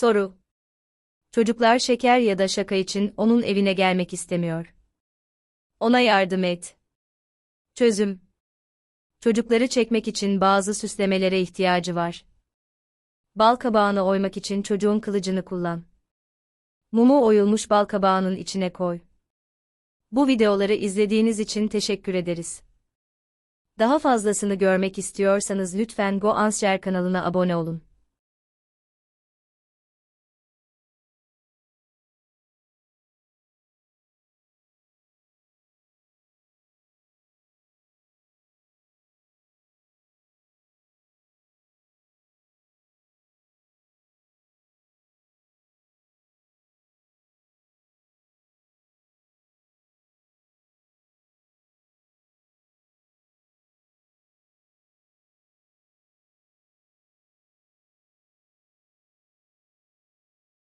Soru. Çocuklar şeker ya da şaka için onun evine gelmek istemiyor. Ona yardım et. Çözüm. Çocukları çekmek için bazı süslemelere ihtiyacı var. Bal kabağını oymak için çocuğun kılıcını kullan. Mumu oyulmuş bal kabağının içine koy. Bu videoları izlediğiniz için teşekkür ederiz. Daha fazlasını görmek istiyorsanız lütfen GoAnsher kanalına abone olun.